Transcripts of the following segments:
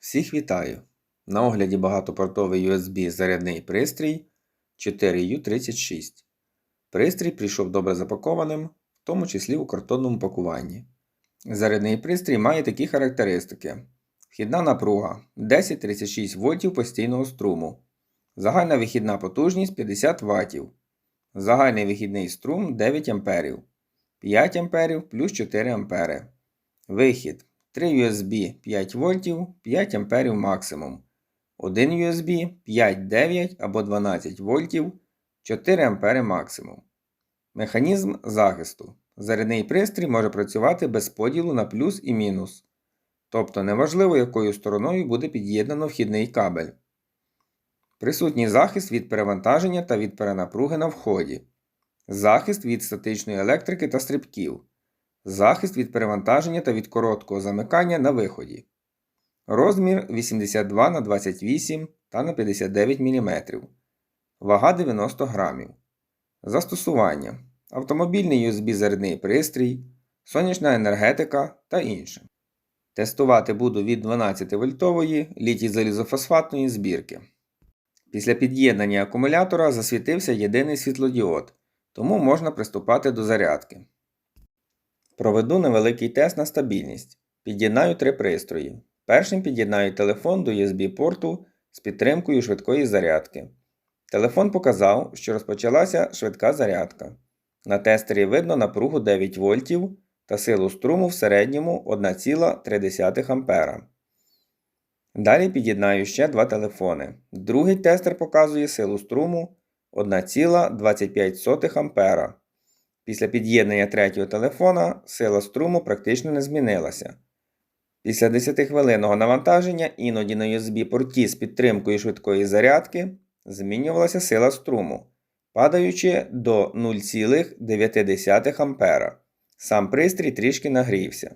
Всіх вітаю! На огляді багатопортовий USB зарядний пристрій 4U36. Пристрій прийшов добре запакованим, в тому числі у картонному пакуванні. Зарядний пристрій має такі характеристики: вхідна напруга 10-36 вольтів постійного струму, загальна вихідна потужність 50 Вт, загальний вихідний струм 9 А, 5 А плюс 4 А. Вихід 3 USB 5 вольтів 5 амперів максимум. 1 USB 5, 9 або 12 вольтів 4 ампери максимум. Механізм захисту. Зарядний пристрій може працювати без поділу на плюс і мінус. Тобто неважливо, якою стороною буде під'єднано вхідний кабель. Присутній захист від перевантаження та від перенапруги на вході. Захист від статичної електрики та стрибків. Захист від перевантаження та від короткого замикання на виході. Розмір 82 на 28 та на 59 мм. Вага 90 грамів. Застосування. Автомобільний USB зарядний пристрій, сонячна енергетика та інше. Тестувати буду від 12 вольтової літій залізофосфатної збірки. Після під'єднання акумулятора засвітився єдиний світлодіод, тому можна приступати до зарядки. Проведу невеликий тест на стабільність. Під'єднаю три пристрої. Першим під'єднаю телефон до USB-порту з підтримкою швидкої зарядки. Телефон показав, що розпочалася швидка зарядка. На тестері видно напругу 9 вольтів та силу струму в середньому 1,3 А. Далі під'єднаю ще два телефони. Другий тестер показує силу струму 1,25 А. Після під'єднання третього телефона сила струму практично не змінилася. Після 10-хвилинного навантаження іноді на USB-порті з підтримкою швидкої зарядки змінювалася сила струму, падаючи до 0,9 А. Сам пристрій трішки нагрівся.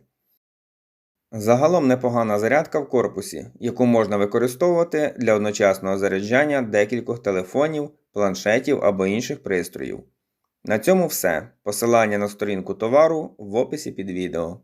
Загалом непогана зарядка в корпусі, яку можна використовувати для одночасного заряджання декількох телефонів, планшетів або інших пристроїв. На цьому все. Посилання на сторінку товару в описі під відео.